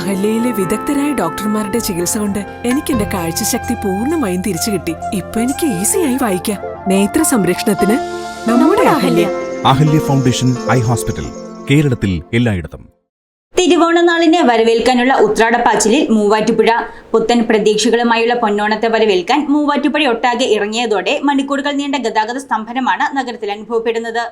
അഹല്യയിലെ വിദഗ്ധരായ ഡോക്ടർമാരുടെ ചികിത്സ കൊണ്ട് എനിക്ക് എന്റെ കാഴ്ചശക്തി പൂർണമായും തിരിച്ചു കിട്ടി. ഇപ്പൊ എനിക്ക് ഈസിയായി വായിക്കാം. നേത്ര സംരക്ഷണത്തിന് നമ്മുടെ Ahalya. Ahalya foundation eye hospital കേരളത്തിൽ എല്ലായിടത്തും. തിരുവോണനാളിനെ വരവേൽക്കാനുള്ള ഉത്രാടപ്പാച്ചിലിൽ മൂവാറ്റുപുഴ. പുത്തൻ പ്രതീക്ഷകളുമായുള്ള പൊന്നോണത്തെ വരവേൽക്കാൻ മൂവാറ്റുപുഴ ഒട്ടാകെ ഇറങ്ങിയതോടെ മണിക്കൂറുകൾ നീണ്ട ഗതാഗത സ്തംഭനമാണ് നഗരത്തിൽ അനുഭവപ്പെടുന്നത്.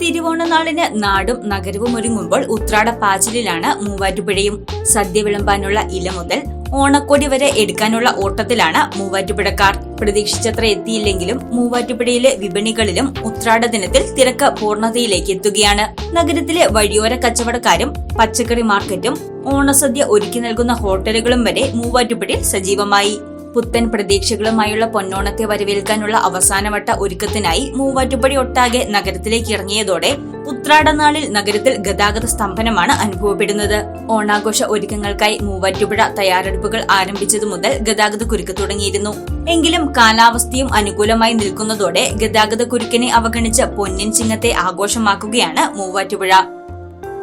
തിരുവോണനാളിന് നാടും നഗരവും ഒരുങ്ങുമ്പോൾ ഉത്രാടപ്പാച്ചിലിലാണ് മൂവാറ്റുപുഴയും സദ്യ വിളമ്പാനുള്ള ഇല മുതൽ ഓണക്കോടി വരെ എടുക്കാനുള്ള ഓട്ടത്തിലാണ് മൂവാറ്റുപുഴക്കാർ. പ്രതീക്ഷിച്ചത്ര എത്തിയില്ലെങ്കിലും മൂവാറ്റുപുഴയിലെ വിപണികളിലും ഉത്രാട ദിനത്തിൽ തിരക്ക് പൂർണതയിലേക്ക് എത്തുകയാണ്. നഗരത്തിലെ വഴിയോര കച്ചവടക്കാരും പച്ചക്കറി മാർക്കറ്റും ഓണസദ്യ ഒരുക്കി നൽകുന്ന ഹോട്ടലുകളും വരെ മൂവാറ്റുപുഴയിൽ സജീവമായി. പുത്തൻ പ്രതീക്ഷകളുമായുള്ള പൊന്നോണത്തെ വരവേൽക്കാനുള്ള അവസാനവട്ട ഒരുക്കത്തിനായി മൂവാറ്റുപടി ഒട്ടാകെ നഗരത്തിലേക്ക് ഇറങ്ങിയതോടെ ഉത്രാടനാളിൽ നഗരത്തിൽ ഗതാഗത സ്തംഭനമാണ് അനുഭവപ്പെടുന്നത്. ഓണാഘോഷ ഒരുക്കങ്ങൾക്കായി മൂവാറ്റുപുഴ തയ്യാറെടുപ്പുകൾ ആരംഭിച്ചതു മുതൽ ഗതാഗത കുരുക്ക് തുടങ്ങിയിരുന്നു. എങ്കിലും കാലാവസ്ഥയും അനുകൂലമായി നിൽക്കുന്നതോടെ ഗതാഗത കുരുക്കിനെ അവഗണിച്ച് പൊന്നിൻ ചിങ്ങത്തെ ആഘോഷമാക്കുകയാണ് Muvattupuzha.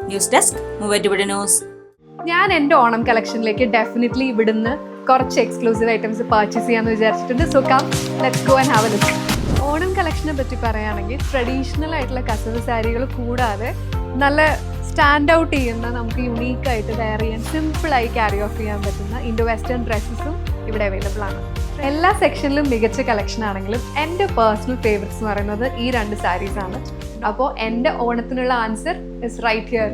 News desk Muvattupuzha news. ഞാൻ എന്റെ ഓണം കളക്ഷനിലേക്ക് ഡെഫിനറ്റ്ലി ഇവിടുന്ന് കുറച്ച് എക്സ്ക്ലൂസീവ് ഐറ്റംസ് പർച്ചേസ് ചെയ്യാന്ന് വിചാരിച്ചിട്ടുണ്ട്. So come let's go and have a look Onam കളക്ഷനെ പറ്റി പറയുകയാണെങ്കിൽ ട്രഡീഷണൽ ആയിട്ടുള്ള കസവ് സാരികൾ കൂടാതെ നല്ല സ്റ്റാൻഡ് ഔട്ട് ചെയ്യുന്ന നമുക്ക് യുണീക്ക് ആയിട്ട് വെയർ ചെയ്യാൻ സിമ്പിളായി ക്യാരി ഓഫ് ചെയ്യാൻ പറ്റുന്ന ഇൻഡോ വെസ്റ്റേൺ ഡ്രസ്സസും ഇവിടെ അവൈലബിൾ ആണ്. എല്ലാ സെക്ഷനിലും മികച്ച കളക്ഷൻ ആണെങ്കിലും എന്റെ പേഴ്സണൽ ഫേവറേറ്റ്സ് എന്ന് പറയുന്നത് ഈ രണ്ട് സാരീസ് ആണ്. അപ്പോൾ എന്റെ ഓണത്തിനുള്ള ആൻസർ ഇസ് റൈറ്റ് ഹിയർ